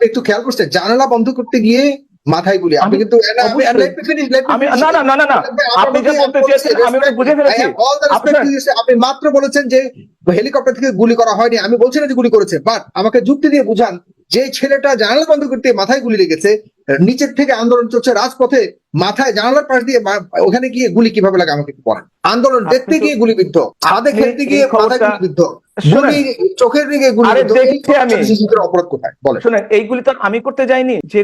আপনি একটু খেয়াল করছেন জানালা বন্ধ করতে গিয়ে মাথায় গুলি আপনি আমি- কিন্তু না, আপনি-. না না না যে বলতে চেয়েছেন আমি বুঝে ফেলেছি. আপনি মাত্র বলেছেন যে হেলিকপ্টার থেকে গুলি করা হয়নি আমি বলছি না যে গুলি করেছে বাট আমাকে যুক্তি দিয়ে বুঝান যে ছেলেটা জানালা বন্ধ করতে মাথায় গুলি লেগেছে নিচের থেকে আন্দোলন চলছে রাজপথে মাথায় জানালার পাশ দিয়ে ওখানে গিয়ে গুলি কীভাবে লাগে আমাকে একটু বলেন। আন্দোলন দেখতে তো- গিয়ে গুলিবিদ্ধ ছাদে খেলতে গিয়ে মাথায় গুলিবিদ্ধ গুলি চোখের দিকে অপরাধ কোথায়? বলেন। শুনেন এইগুলি তো আমি করতে যাইনি যে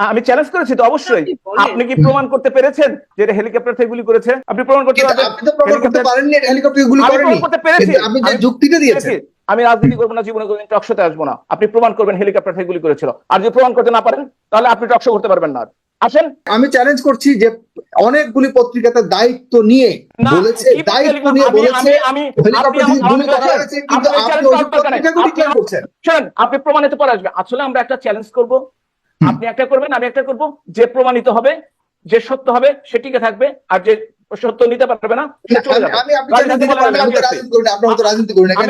না, আমি চ্যালেঞ্জ করেছি তো অবশ্যই। আপনি কি প্রমাণ করতে পেরেছেন যে এটা হেলিকপ্টার থেকে গুলি করেছে? আপনি প্রমাণ করতে পারবেন? আপনি তো প্রমাণ করতে হেলিকপ্টার- পারেননি হেলিকপ্টার গুলি করেনি। প্রমাণ করতে পেরেছি। আপনি যে যুক্তিটা দিয়েছেন। আমি রাজনীতি করব না জীবনে কোনদিন টকশোতে আসব না। আপনি প্রমাণ করবেন হেলিকপ্টার থেকে গুলি করেছিল। আর যদি প্রমাণ করতে না পারেন তাহলে আপনি টকশো করতে পারবেন না আসেন। আমি চ্যালেঞ্জ করছি যে অনেকগুলি পত্রিকাতে দায়িত্ব নিয়ে না, বলেছে দায়িত্ব নিয়ে বলেছে আমি- আমি- হেলিকপ্টার আপনি থেকে আমার- গুলি করা আমাকে হয়েছে কিন্তু আপনি আপনি challenge ওই করার দরকার নেই। পত্রিকাগুলি আপনি- করছেন শোনেন আপনি প্রমাণিত পরে আসবে আসলে আমরা একটা চ্যালেঞ্জ করব। আপনি একটা করবেন আমি একটা করব। যে প্রমাণিত হবে যে সত্য হবে সে টিকে থাকবে আর যে সত্য নিতে পারবে না আমি- রাজনীতি করি না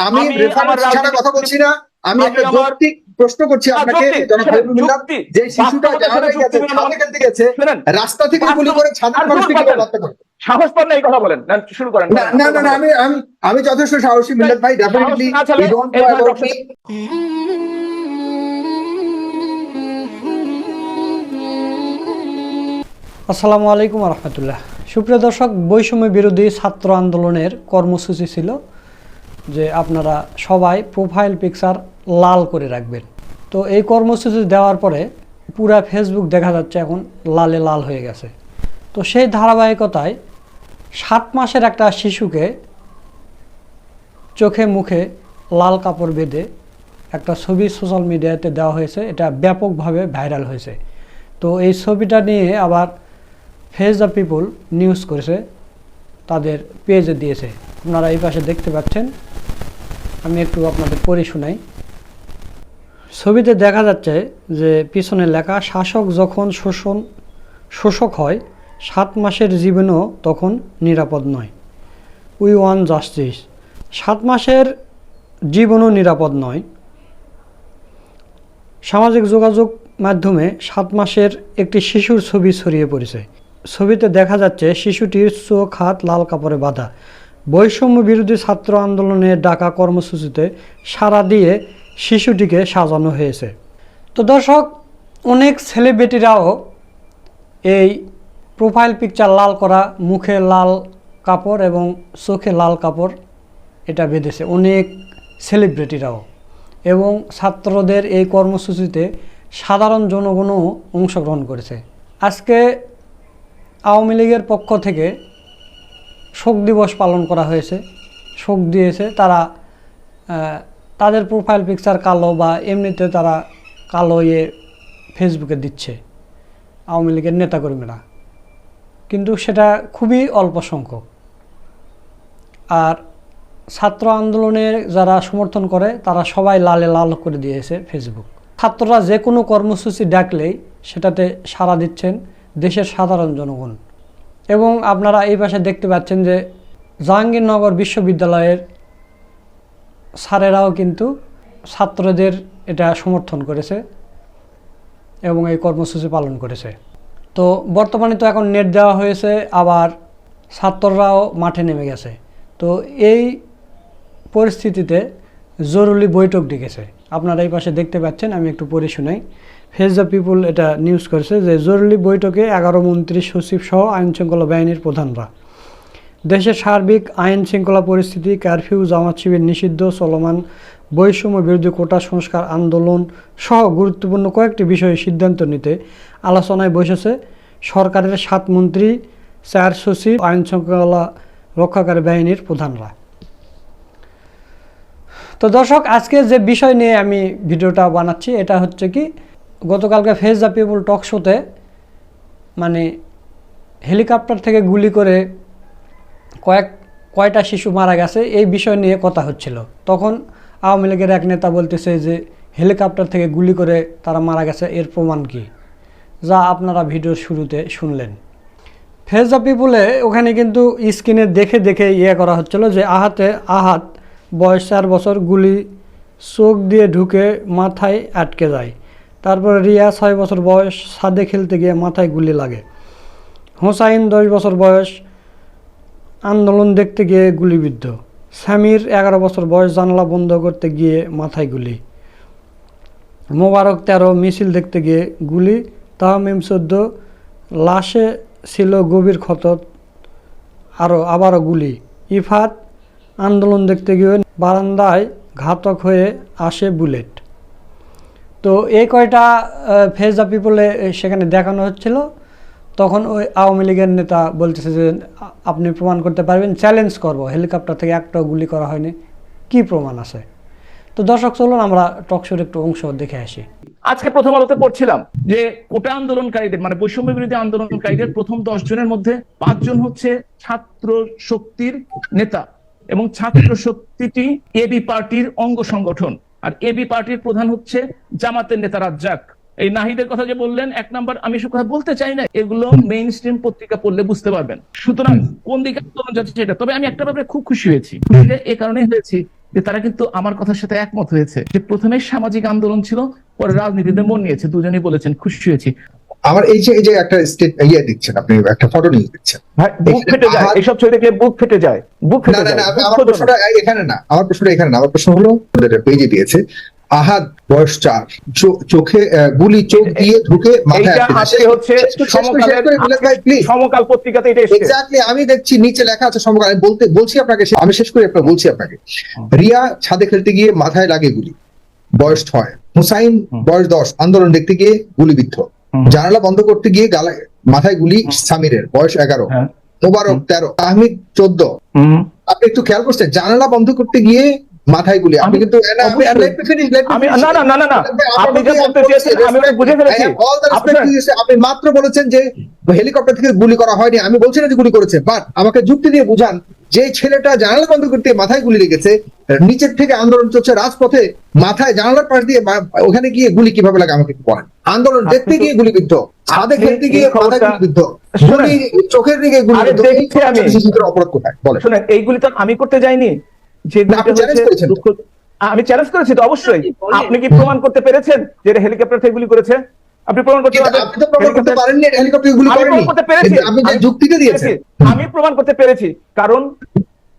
আমি- কিন্তু কথা রেফারেন্স ছাড়া বলছি না আমি একটা যৌক্তিক প্রশ্ন করছি আপনাকে যে শিশুটা খেলতে গেছে রাস্তা থেকে গুলি করে মানুষকে। হত্যা সাহস পান এই কথা বলেন শুরু করেন। না না না আমি আমি যথেষ্ট সাহসী মিল্লাত ভাই ডেফিনেটলি আসসালামু আলাইকুম রহমতুল্লাহ সুপ্রিয় দর্শক, বৈষম্য বিরোধী ছাত্র আন্দোলনের কর্মসূচি ছিল যে আপনারা সবাই প্রোফাইল পিকচার লাল করে রাখবেন। তো এই কর্মসূচি দেওয়ার পরে পুরা ফেসবুক দেখা যাচ্ছে এখন লালে লাল হয়ে গেছে। তো সেই ধারাবাহিকতায় সাত মাসের একটা শিশুকে চোখে মুখে লাল কাপড় বেঁধে একটা ছবি সোশ্যাল মিডিয়াতে দেওয়া হয়েছে। এটা ব্যাপকভাবে ভাইরাল হয়েছে। তো এই ছবিটা নিয়ে আবার ফেস দ্য পিপুল নিউজ করেছে, তাদের পেজে দিয়েছে। আপনারা এই পাশে দেখতে পাচ্ছেন, আমি একটু আপনাদের পড়ে শোনাই। ছবিতে দেখা যাচ্ছে যে পিছনে লেখা, শাসক যখন শোষণ, শোষক হয়, সাত মাসের জীবনও তখন নিরাপদ নয়। We want justice. সাত মাসের জীবনও নিরাপদ নয়। সামাজিক যোগাযোগ মাধ্যমে সাত মাসের একটি শিশুর ছবি ছড়িয়ে পড়েছে। ছবিতে দেখা যাচ্ছে শিশুটির চোখ, হাত, লাল কাপড়ে বাঁধা। বৈষম্য বিরোধী ছাত্র আন্দোলনের ডাকা কর্মসূচিতে সাড়া দিয়ে শিশুটিকে সাজানো হয়েছে। তো দর্শক, অনেক সেলিব্রিটিরাও এই প্রোফাইল পিকচার লাল করা, মুখে লাল কাপড় এবং চোখে লাল কাপড়, এটা বেঁধেছে। অনেক সেলিব্রিটিরাও। এবং ছাত্রদের এই কর্মসূচিতে সাধারণ জনগণও অংশগ্রহণ করেছে। আজকে আওয়ামী লীগের পক্ষ থেকে শোক দিবস পালন করা হয়েছে। শোক দিয়েছে তারা তাদের প্রোফাইল পিকচার কালো বা এমনিতে তারা কালো ইয়ে ফেসবুকে দিচ্ছে আওয়ামী লীগের নেতাকর্মীরা। কিন্তু সেটা খুবই অল্প সংখ্যক। আর ছাত্র আন্দোলনের যারা সমর্থন করে, তারা সবাই লালে লাল করে দিয়েছে ফেসবুক ছাত্ররা যে কোনো কর্মসূচি ডাকলেই সেটাতে সাড়া দিচ্ছেন দেশের সাধারণ জনগণ। এবং আপনারা এই পাশে দেখতে পাচ্ছেন যে জাহাঙ্গীরনগর বিশ্ববিদ্যালয়ের স্যারেরাও কিন্তু ছাত্রদের এটা সমর্থন করেছে এবং এই কর্মসূচি পালন করেছে। তো বর্তমানে তো এখন নেট দেওয়া হয়েছে, আবার ছাত্ররাও মাঠে নেমে গেছে। তো এই পরিস্থিতিতে জরুরি বৈঠক ডেকেছে। আপনারা এই পাশে দেখতে পাচ্ছেন, আমি একটু পড়ে শোনাই। ফেস দ্য পিপুল এটা নিউজ করেছে যে জরুরি বৈঠকে এগারো মন্ত্রী সচিব সহ আইন শৃঙ্খলা বাহিনীর প্রধানরা। দেশের সার্বিক আইন শৃঙ্খলা পরিস্থিতি কারফিউ জামাত শিবির নিষিদ্ধ, চলমান বৈষম্য বিরোধী কোটা সংস্কার আন্দোলন সহ গুরুত্বপূর্ণ কয়েকটি বিষয়ে সিদ্ধান্ত নিতে আলোচনায় বসেছে সরকারের সাত মন্ত্রী, চার সচিব, আইন শৃঙ্খলা রক্ষাকারী বাহিনীর প্রধানরা। তো দর্শক, আজকে যে বিষয় নিয়ে আমি ভিডিওটা বানাচ্ছি, এটা হচ্ছে কি গতকালকে ফেস দ্য পিপুল টক শোতে মানে হেলিকপ্টার থেকে গুলি করে কয়েক, কয়টা শিশু মারা গেছে, এই বিষয় নিয়ে কথা হচ্ছিল। তখন আওয়ামী লীগের এক নেতা বলতেছে যে, হেলিকপ্টার থেকে গুলি করে তারা মারা গেছে, এর প্রমাণ কি? যা আপনারা ভিডিওর শুরুতে শুনলেন। ফেস দ্য পিপুলে ওখানে কিন্তু স্ক্রিনে দেখে দেখে ইয়ে করা হচ্ছিল যে, আহাতে আহাত বয়স চার বছর, গুলি চোখ দিয়ে ঢুকে মাথায় আটকে যায়। তারপর রিয়া ছয় বছর বয়স ছাদে খেলতে গিয়ে মাথায় গুলি লাগে। হোসাইন দশ বছর বয়স, আন্দোলন দেখতে গিয়ে গুলিবিদ্ধ। স্বামীর এগারো বছর বয়স, জানলা বন্ধ করতে গিয়ে মাথায় গুলি। মোবারক তেরো, মিছিল দেখতে গিয়ে গুলি। তাহমিম চোদ্দ, লাশে ছিল গভীর ক্ষত আরও আবারও গুলি। ইফাত, আন্দোলন দেখতে গিয়ে বারান্দায় ঘাতক হয়ে আসে বুলেট। তো এই কয়টা ফেজ দ্য পিপলে সেখানে দেখানো হচ্ছিল। তখন ওই আওয়ামী লীগের নেতা বলতেছে যে আপনি প্রমাণ করতে পারবেন চ্যালেঞ্জ করব। হেলিকপ্টার থেকে একটাও গুলি করা হয়নি। কি প্রমাণ আছে? তো দর্শক, চলুন আমরা টকশোর একটু অংশ দেখে আসি। আজকে প্রথম আলোতে পড়ছিলাম যে, কোটা আন্দোলনকারীদের মানে বৈষম্য বিরোধী আন্দোলনকারীদের প্রথম দশ জনের মধ্যে পাঁচজন হচ্ছে ছাত্র শক্তির নেতা এবং ছাত্র শক্তিটি এবি পার্টির অঙ্গ সংগঠন। আর এবি পার্টির প্রধান হচ্ছে জামাতের নেতা রাজ্জাক। এই নাহিদের কথা যে বললেন এক নাম্বার আমি সব কথা বলতে চাই না এগুলো মেইন স্ট্রিম পত্রিকা পড়লে বুঝতে পারবেন। সুতরাং কোন দিকে আন্দোলন যাচ্ছে সেটা। তবে আমি একটা ব্যাপারে খুব খুশি হয়েছি। এ কারণে হয়েছি যে তারা কিন্তু আমার কথার সাথে একমত হয়েছে। যে প্রথমে সামাজিক আন্দোলন ছিল পরে রাজনীতিতে মন নিয়েছে। দুজনেই বলেছেন খুশি হয়েছি। আমার এই যে এই যে একটা স্টেট ইয়ে দিচ্ছেন আপনি একটা ফটো নিয়ে দিচ্ছেন। বুক ফেটে যায়। ছবি দেখলে বুক ফেটে যায়। বুক ফেটে যায়। আমি- আমার প্রশ্নটা এখানে না। আমার প্রশ্নটা এখানে না। আমার প্রশ্ন হলো পেজে দিয়েছে আহাদ বয়স চার। চোখে গুলি চোখ দিয়ে ঢুকে হচ্ছে। সমকাল পত্রিকাতে এটা এক্স্যাক্টলি আমি দেখছি নিচে লেখা আছে সমকাল। আমি বলতে বলছি আপনাকে আমি শেষ করে আপনাকে বলছি আপনাকে। রিয়া ছাদে খেলতে গিয়ে মাথায় লাগে গুলি। বয়স ছয়। হুসাইন বয়স দশ। আন্দোলন দেখতে গিয়ে গুলিবিদ্ধ। জানালা বন্ধ করতে গিয়ে গালায় মাথায় গুলি সামিরের বয়স এগারো। হ্যাঁ। মোবারক তেরো আহমিদ চোদ্দ। আপনি একটু খেয়াল করছেন জানালা বন্ধ করতে গিয়ে মাথায় গুলি। আপনি কিন্তু না. না না না না। আপনি যে বলতে চেয়েছেন আমি বুঝে ফেলেছি। মাত্র বলেছেন যে হেলিকপ্টার থেকে গুলি করা হয়নি। আমি বলছি না যে গুলি করেছে বাট আমাকে যুক্তি দিয়ে বুঝান যে ছেলেটা জানালা বন্ধ করতে মাথায় গুলি লেগেছে নিচের থেকে আন্দোলন চলছে রাজপথে মাথায় জানালার পাশ দিয়ে ওখানে গিয়ে গুলি কীভাবে লাগে আমাকে বলেন। আন্দোলন দেখতে গিয়ে গুলিবিদ্ধ ছাদে আপনি খেলতে গিয়ে মাথায় গুলিবিদ্ধ চোখের দিকে গুলিবিদ্ধ আরে এই দেখছি আমি। শিশুদের অপরাধ কোথায়? বলেন। শুনেন এইগুলি তো আমি করতে যাইনি। যে না, আপনি challenge করেছেন তো। দুঃখ আমি চ্যালেঞ্জ করেছি তো অবশ্যই। আপনি কি প্রমাণ করতে পেরেছেন যে হেলিকপ্টার থেকে গুলি করেছে? আপনি প্রমাণ করতে আমি প্রমাণ করতে পেরেছি। কিন্তু আপনি যে আমি- যুক্তিটা দিয়েছেন। আমি প্রমাণ করতে পেরেছি। কারণ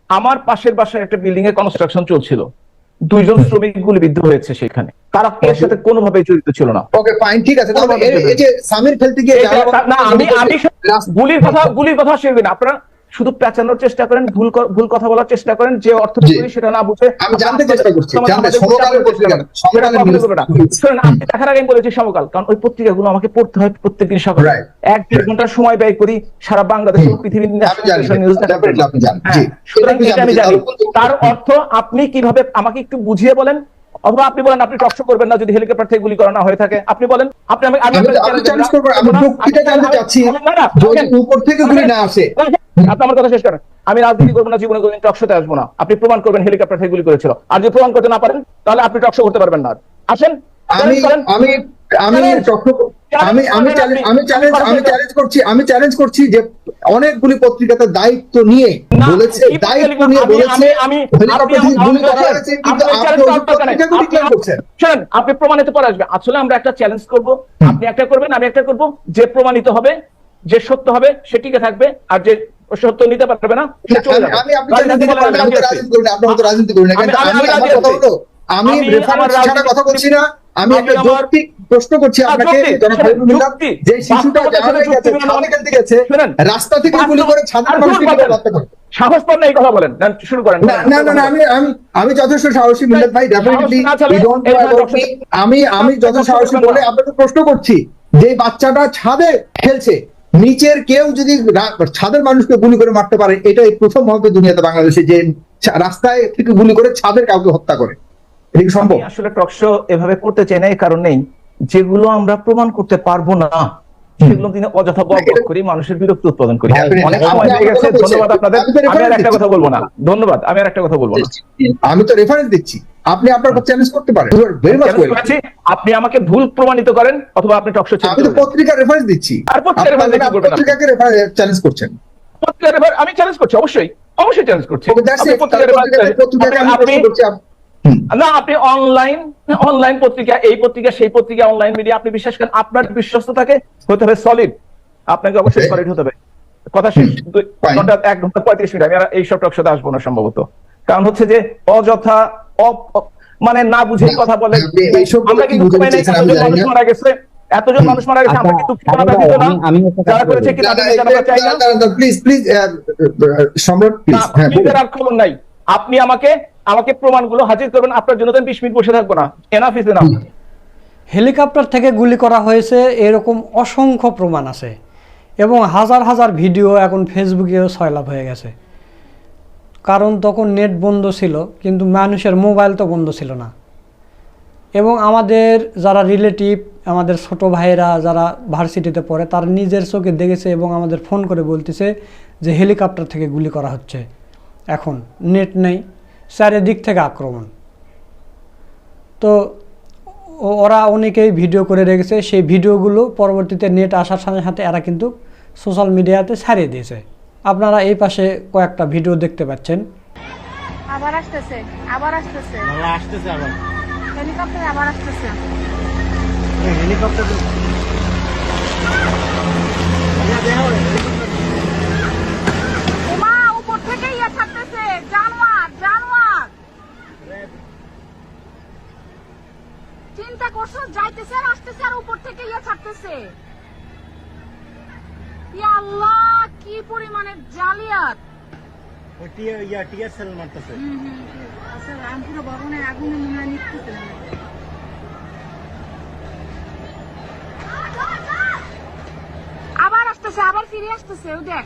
আমার পাশের বাসায় একটা বিল্ডিং এর কনস্ট্রাকশন চলছিল। দুইজন শ্রমিক গুলি গুলিবিদ্ধ হয়েছে সেখানে। তারা এর সাথে কোনোভাবে জড়িত ছিল না। ওকে ফাইন ঠিক আছে। তাহলে এই- এই যে সামির ফেলতে গিয়ে না আমি আমি গুলির কথা গুলির কথা শুনবেন আপনারা শুধু পেঁচানোর চেষ্টা করেন ভুল ভুল কথা বলার চেষ্টা করেন যে অর্থ করি সেটা না বুঝে আমি জানতে চেষ্টা করছি, আপনি দেখার আগে বলেছি সমকাল কারণ ওই পত্রিকাগুলো আমাকে পড়তে হয় প্রত্যেকদিন সকালে। এক দেড় ঘণ্টা সময় ব্যয় করি সারা বাংলাদেশ পৃথিবীর নিউজ হ্যাঁ। সুতরাং এটা আমি জানি, তার অর্থ আপনি কীভাবে আমাকে একটু বুঝিয়ে বলেন অথবা আপনি বলেন আপনি টকশো করবেন না যদি হেলিকপ্টার থেকে গুলি করানো হয়ে থাকে আপনি বলেন আপনি আমি আমি চ্যালেঞ্জ করব আমি। যুক্তিটা জানতে চাচ্ছি। যদি উপর থেকে গুলি না আসে আপনি আমার কথা শেষ করেন আমি রাজনীতি করব না জীবনে টক টকশোতে আসব না আপনি প্রমাণ করবেন হেলিকপ্টার থেকে গুলি করেছিল আর যদি প্রমাণ করতে না পারেন তাহলে আপনি টকশো করতে পারবেন না আসেন আমি আমি আমি Challenge. আমি আমি চ্যালেঞ্জ। আমি চ্যালেঞ্জ আমি চ্যালেঞ্জ করছি আমি চ্যালেঞ্জ করছি যে অনেকগুলি পত্রিকাতে দায়িত্ব নিয়ে বলেছে দায়িত্ব নিয়ে বলেছে আপনি করা শোনেন প্রমাণিত পরে আসবে আসলে আমরা একটা চ্যালেঞ্জ করব। আপনি একটা করবেন আমি একটা করব। যে প্রমাণিত হবে যে সত্য হবে সে টিকে থাকবে আর যে সত্য নিতে পারবে না আমি আপনি রাজনীতি রাজনীতি করি না করি আমি- কথা বলছি না। আমি আমি একটা যৌক্তিক প্রশ্ন করছি আপনাকে মিল্লাত, যুক্তি। যে শিশুটা গেছে গেছে রাস্তা থেকে গুলি করে ছাদের আর মানুষকে কীভাবে বলেন। করে সাহস পান এই কথা বলেন। শুরু করেন। না না না না, আমি আমি আমি যথেষ্ট সাহসী মিল্লাত ভাই ডেফিনেটলি সাহস না থাকলে ইউ ডোন্ট এই নো ধরনের অ্যাবাউট মি আমি আমি যথেষ্ট সাহসী বলে আপনাকে প্রশ্ন করছি যে বাচ্চাটা ছাদে খেলছে নিচের কেউ যদি ছাদের মানুষকে গুলি করে মারতে পারে এটাই প্রথম হবে দুনিয়াতে বাংলাদেশে যে রাস্তায় থেকে গুলি করে ছাদের কাউকে হত্যা করে। এটা কি সম্ভব? আসলে টকশো এভাবে করতে চাই না এই কারণেই যেগুলো আমরা প্রমাণ করতে পারব না সেগুলো তিনি অযথা বক বক করি মানুষের বিরক্তি উৎপাদন করি। অনেক আপনি সময় লেগে গেছে ধন্যবাদ আপনাদের। আমি আর একটা কথা বলব না। ধন্যবাদ আমি আর একটা কথা বলব না। আমি তো রেফারেন্স দিচ্ছি। আপনি আপনার চ্যালেঞ্জ করতে পারেন। আপনি আমাকে ভুল প্রমাণিত করেন অথবা আপনি টকশো আমি তো পত্রিকার রেফারেন্স দিচ্ছি। আর করবেন। পত্রিকাকে চ্যালেঞ্জ করছেন। আমি চ্যালেঞ্জ করছি অবশ্যই। অবশ্যই চ্যালেঞ্জ করছি আপনি না আপনি অনলাইন অনলাইন পত্রিকা এই পত্রিকা সেই পত্রিকা অনলাইন মিডিয়া আপনি বিশ্বাস করেন আপনার বিশ্বস্ততাকে হতে হবে সলিড আপনাকে অবশ্যই সলিড হতে হবে। কথা শেষ। ঘণ্টা এক ঘণ্টা পঁয়ত্রিশ মিনিট। আমি আর এইসব টক সাথে আসব না সম্ভবত। কারণ হচ্ছে যে অযথা মানে না বুঝে কথা বলে। আমরা কিন্তু মানুষ মারা গেছে। এতজন মানুষ মারা গেছে আমরা আচ্ছা, কিন্তু ঠিকানা আরে না। আমি- আমি একটা কাজ যারা করেছে কি না, না, তাদের বিচার চাই না? প্লিজ প্লিজ সম্রাট প্লিজ হ্যাঁ আপনাদের বলুন। আর খবর নাই আপনি আমাকে আমাকে প্রমাণগুলো হাজির করবেন, আপনার জন্য তো বিশ মিনিট বসে থাকব না। এনাফ ইজ এনাফ হেলিকপ্টার থেকে গুলি করা হয়েছে, এরকম অসংখ্য প্রমাণ আছে। এবং হাজার হাজার ভিডিও এখন ফেসবুকেও ছয়লাভ হয়ে গেছে। কারণ তখন নেট বন্ধ ছিল, কিন্তু মানুষের মোবাইল তো বন্ধ ছিল না। এবং আমাদের যারা রিলেটিভ, আমাদের ছোট ভাইয়েরা যারা ভার্সিটিতে পড়ে, তারা নিজের চোখে দেখেছে এবং আমাদের ফোন করে বলতেছে যে হেলিকপ্টার থেকে গুলি করা হচ্ছে। এখন নেট নেই। চারিদিক থেকে আক্রমণ। তো ও- ওরা অনেকেই ভিডিও করে রেখেছে সেই ভিডিওগুলো পরবর্তীতে নেট আসার সাথে সাথে এরা কিন্তু সোশ্যাল মিডিয়াতে ছাড়িয়ে দিয়েছে। আপনারা এই পাশে কয়েকটা ভিডিও দেখতে পাচ্ছেন। আবার আসতেছে আবার আসতেছে। আসতেছে আবার। হেলিকপ্টার আবার আসতেছে। হেলিকপ্টার ওমা উপর থেকে ইয়ে ছাড়তেছে জানোয়ার জানোয়ার চিন্তা করছ? যাইতেছে আর আসতেছে আর উপর থেকে ইয়ে ছাড়তেছে। আল্লাহ কি পরিমাণে জালিয়াত। ইয়া টিয়ার মারতেছে। হুম হুম। আচ্ছা আবার আসতেছে আবার ফিরে আসতেছে ও দেখ।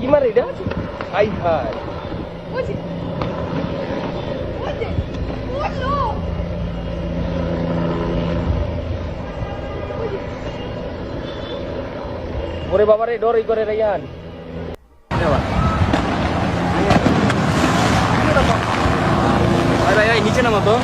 কি মারে এটা হাই হাই। ওরে বাবারে ডরই করে রেয়ান। নিচে নামা তো।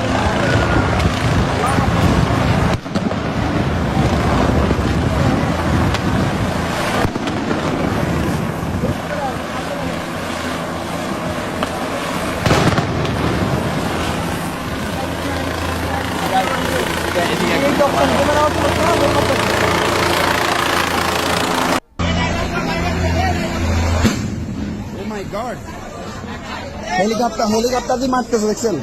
হেলিকপ্টার হেলিকপ্টার দিয়ে মারতেছে দেখছেন?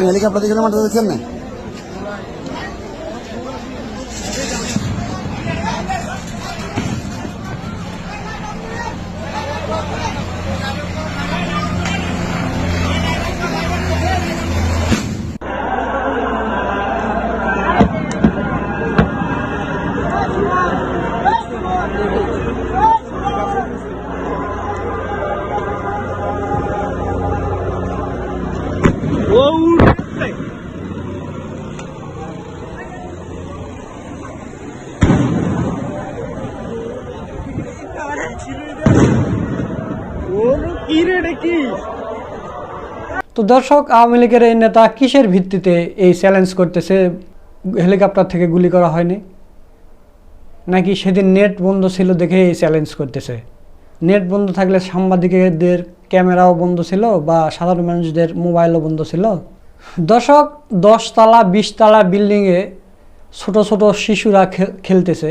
হেলিকপ্টার দিয়ে মারতেছে দেখছেন না তো দর্শক, আওয়ামী লীগের এই নেতা কিসের ভিত্তিতে এই চ্যালেঞ্জ করতেছে? হেলিকপ্টার থেকে গুলি করা হয়নি? নাকি সেদিন নেট বন্ধ ছিল দেখে এই চ্যালেঞ্জ করতেছে? নেট বন্ধ থাকলে সাংবাদিকদের ক্যামেরাও বন্ধ ছিল বা সাধারণ মানুষদের মোবাইলও বন্ধ ছিল? দর্শক, দশতলা, বিশতলা বিল্ডিংয়ে ছোট ছোট শিশুরা খেলতেছে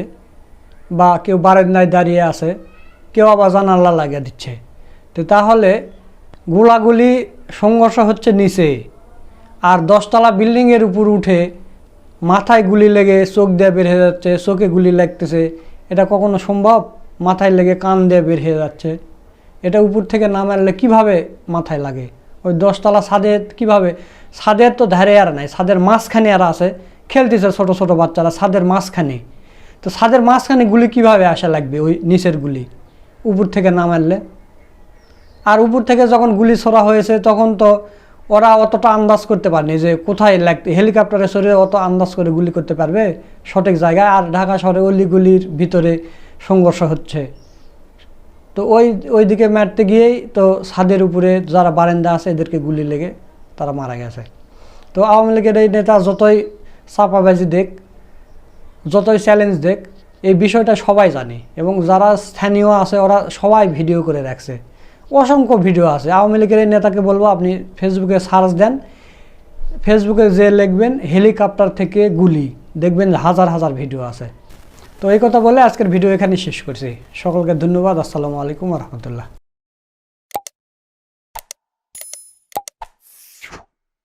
বা কেউ বারান্দায় দাঁড়িয়ে আছে, কেউ আবার জানালা লাগিয়ে দিচ্ছে। তো তাহলে গোলাগুলি সংঘর্ষ হচ্ছে নিচে। আর দশতলা বিল্ডিংয়ের উপর উঠে মাথায় গুলি লেগে চোখ দিয়ে বের হয়ে যাচ্ছে, চোখে গুলি লাগতেছে। এটা কখনো সম্ভব? মাথায় লেগে কান দিয়ে বের হয়ে যাচ্ছে। এটা উপর থেকে না মারলে কীভাবে মাথায় লাগে? ওই দশতলা ছাদের কীভাবে? ছাদের তো ধারে আর নাই, ছাদের মাঝখানে আর আছে। খেলতেছে ছোট ছোট বাচ্চারা ছাদের মাঝখানে। তো ছাদের মাঝখানে গুলি কীভাবে আসা লাগবে ওই নিচের গুলি? উপর থেকে না মারলে? আর উপর থেকে যখন গুলি ছোড়া হয়েছে, তখন তো ওরা অতটা আন্দাজ করতে পারেনি যে কোথায় লাগতে হেলিকপ্টারে সরে অত আন্দাজ করে গুলি করতে পারবে সঠিক জায়গায়। আর ঢাকা শহরে অলিগুলির ভিতরে সংঘর্ষ হচ্ছে। তো ওই ওই দিকে মারতে গিয়েই তো ছাদের উপরে যারা বারান্দা আছে, এদেরকে গুলি লেগে তারা মারা গেছে। তো আওয়ামী লীগের এই নেতা যতই চাপাবাজি দেখ, যতই চ্যালেঞ্জ দেখ, এই বিষয়টা সবাই জানে এবং যারা স্থানীয় আছে, ওরা সবাই ভিডিও করে রাখছে। অসংখ্য ভিডিও আছে। আওয়ামী লীগের এই নেতাকে বলব, আপনি ফেসবুকে সার্চ দেন। ফেসবুকে যে লিখবেন হেলিকপ্টার থেকে গুলি, দেখবেন হাজার হাজার ভিডিও আছে। তো এই কথা বলে আজকের ভিডিও এখানে শেষ করছি। সকলকে ধন্যবাদ। আসসালামু আলাইকুম রহমতুল্লাহ।